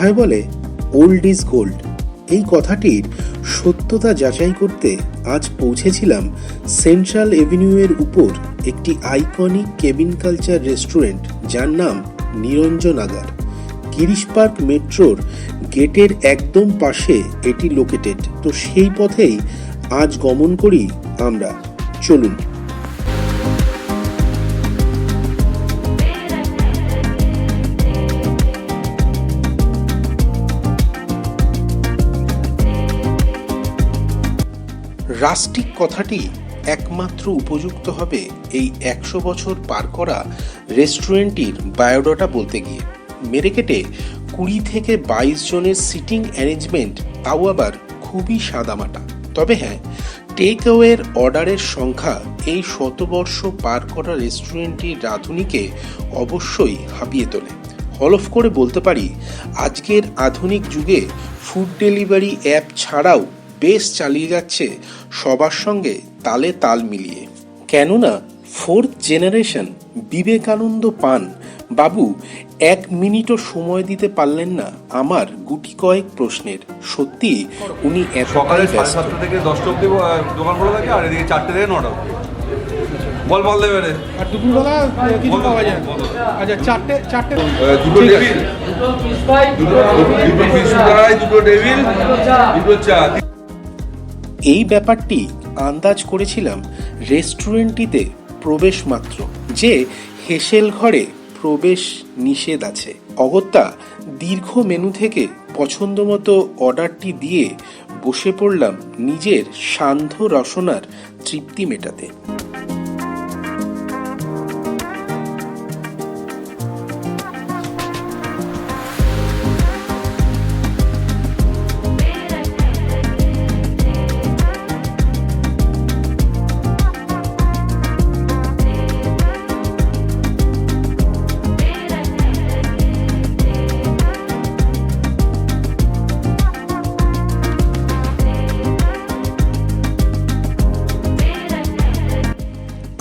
কথায় বলে old is gold এই কথাটির সত্যতা যাচাই করতে আজ পৌঁছেছিলাম সেন্ট্রাল এভিনিউয়ের উপর একটি আইকনিক কেবিন কালচার রেস্টুরেন্ট যার নাম নিরঞ্জন আগার। গিরিশ পার্ক মেট্রোর গেটের একদম পাশে এটি লোকেটেড তো সেই পথেই আজ গমন করি আমরা। চলুন। রাস্টিক কথাটি একমাত্র উপযুক্ত হবে এই একশো বছর পার করা রেস্টুরেন্টটির বায়োডাটা বলতে গিয়ে। মেরেকেটে কুড়ি থেকে বাইশ জনের সিটিং অ্যারেঞ্জমেন্ট, তাও আবার খুবই সাদামাটা। তবে হ্যাঁ টেক অ্যাওয়ের অর্ডারের সংখ্যা এই শতবর্ষ পার করা রেস্টুরেন্টটির রাঁধুনিকে অবশ্যই হাঁপিয়ে তোলে। হলফ করে বলতে পারি, আজকের আধুনিক যুগে ফুড ডেলিভারি অ্যাপ ছাড়াও বেশ চালিয়ে যাচ্ছে সবার সঙ্গে তালে তাল মিলিয়ে। কেননা ফোর্থ জেনারেশন বিবেকানন্দ পান বাবু এক মিনিটও সময় দিতে পারলেন না আমার গুটি কয়েক প্রশ্নের। সত্যি উনি সকালে সাড়ে সাতটা থেকে দশটা অব্দি দোকান খোলা থাকে আর এদিকে চারটে থেকে নটা বল বল দেবে রে। আর দুপুরবেলা কিছু পাওয়া যায় আচ্ছা চারটে চারটে দুটো টেবিল। দুটো দুটো দুটো টেবিল। দুটো চা। এই ব্যাপারটি আন্দাজ করেছিলাম রেস্টুরেন্টটিতে প্রবেশ মাত্র, যে হেসেল ঘরে প্রবেশ নিষেধ আছে। অগত্যা দীর্ঘ মেনু থেকে পছন্দ মতো অর্ডারটি দিয়ে বসে পড়লাম নিজের সান্ধ্য রসনার তৃপ্তি মেটাতে।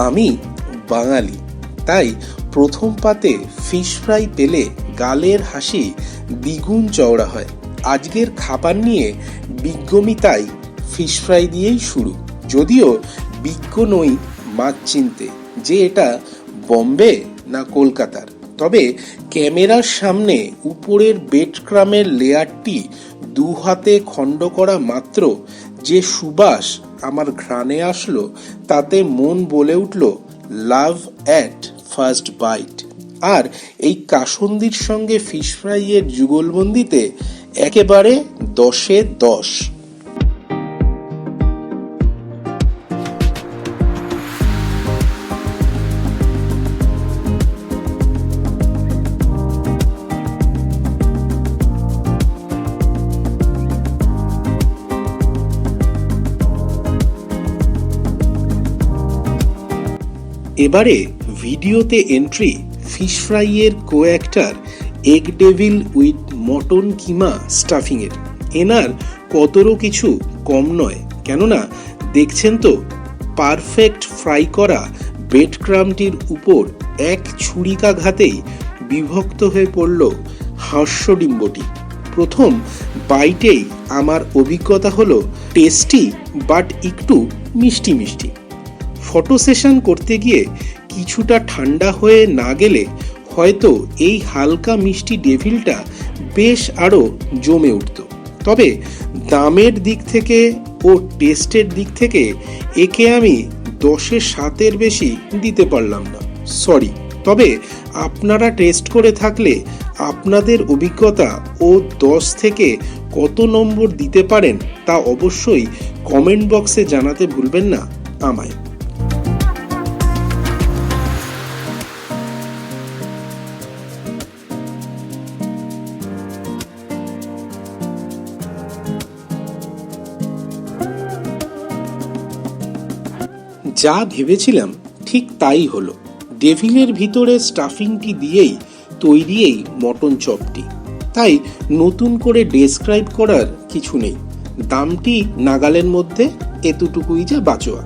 আমি বাঙালি। তাই প্রথম পাতে ফিশ ফ্রাই পেলে গালের হাসি দ্বিগুণ চওড়া হয়। আজকের খাবার নিয়ে বিজ্ঞমি তাই ফিশ ফ্রাই দিয়েই শুরু। যদিও বিজ্ঞ নই মাছ চিনতে, যে এটা বম্বে না কলকাতার। তবে ক্যামেরার সামনে উপরের বেড ক্রামের লেয়ারটি দু হাতে খণ্ড করা মাত্র যে সুবাস আমার ঘ্রাণে আসলো, তাতে মন বলে উঠল লাভ অ্যাট ফার্স্ট বাইট আর এই কাসন্দির সঙ্গে ফিশ ফ্রাইয়ের যুগলবন্দিতে একেবারে দশে দশ। এবারে ভিডিওতে entry fish ফ্রাইয়ের co actor egg devil with mutton keema স্টাফিংয়ের এনার কতরও কিছু কম নয়, কেননা দেখছেন তো পারফেক্ট ফ্রাই করা বেড ক্রামটির উপর এক ছুরিকাঘাতেই বিভক্ত হয়ে পড়ল হাস্যডিম্বটি। প্রথম বাইটেই আমার অভিজ্ঞতা হলো টেস্টি বাট একটু মিষ্টি মিষ্টি। ফটো সেশন করতে গিয়ে কিছুটা ঠান্ডা হয়ে না গেলে হয়তো এই হালকা মিষ্টি ডেভিলটা বেশ আরও জমে উঠত। তবে দামের দিক থেকে ও টেস্টের দিক থেকে একে আমি দশে সাতের বেশি দিতে পারলাম না। সরি তবে আপনারা টেস্ট করে থাকলে আপনাদের অভিজ্ঞতা ও দশ থেকে কত নম্বর দিতে পারেন তা অবশ্যই কমেন্ট বক্সে জানাতে ভুলবেন না। আমায়। যা ভেবেছিলাম ঠিক তাই হলো। ডেভিলের ভিতরে স্টাফিংটি দিয়েই তৈরি এই মটন চপটি। তাই নতুন করে ডেসক্রাইব করার কিছু নেই। দামটি নাগালের মধ্যে এতটুকুই যা বাঁচোয়া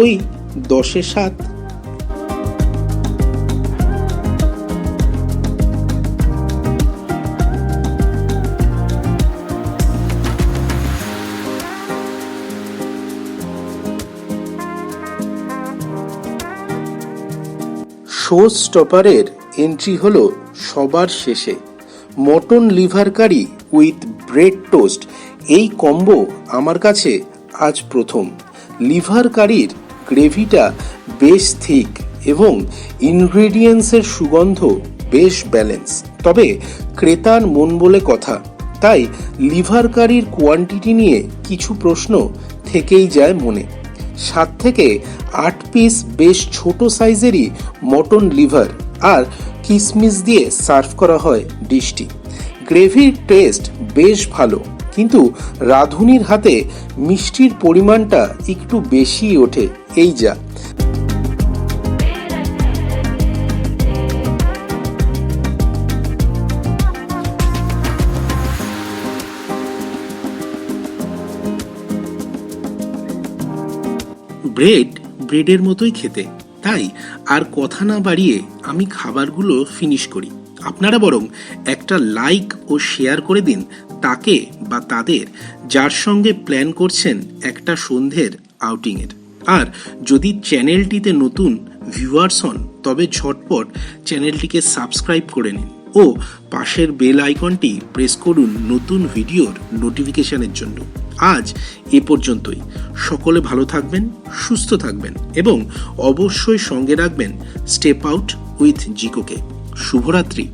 ওই দশে সাত শো স্টপারের এন্ট্রি হল সবার শেষে। Mutton liver curry with bread toast এই কম্বো আমার কাছে আজ প্রথম। লিভার কারির গ্রেভিটা বেশ থিক এবং ইনগ্রেডিয়েন্টসের সুগন্ধ বেশ ব্যালেন্স তবে ক্রেতার মন বলে কথা, তাই লিভার কারির কোয়ান্টিটি নিয়ে কিছু প্রশ্ন থেকেই যায় মনে। সাত থেকে আট পিস বেশ ছোট সাইজেরই মটন লিভার আর কিসমিস দিয়ে সার্ভ করা হয় ডিশটি। গ্রেভির টেস্ট বেশ ভালো, কিন্তু রাঁধুনির হাতে মিষ্টির পরিমাণটা একটু বেশি ওঠে, এই যা। ব্রেড, ব্রেডের মতোই খেতে। তাই আর কথা না বাড়িয়ে আমি খাবারগুলো ফিনিশ করি। আপনারা বরং একটা লাইক ও শেয়ার করে দিন তাকে বা তাদের যার সঙ্গে প্ল্যান করছেন একটা সন্ধ্যের আউটিংয়ের আর যদি চ্যানেলটিতে নতুন ভিউয়ার্স হন, তবে ঝটপট চ্যানেলটিকে সাবস্ক্রাইব করে নিন। ও পাশের বেল আইকনটি প্রেস করুন নতুন ভিডিওর নোটিফিকেশনের জন্য। আজ এ পর্যন্তই। সকলে ভালো থাকবেন, সুস্থ থাকবেন এবং অবশ্যই সঙ্গে রাখবেন স্টেপ আউট উইথ জিকোকে। শুভরাত্রি।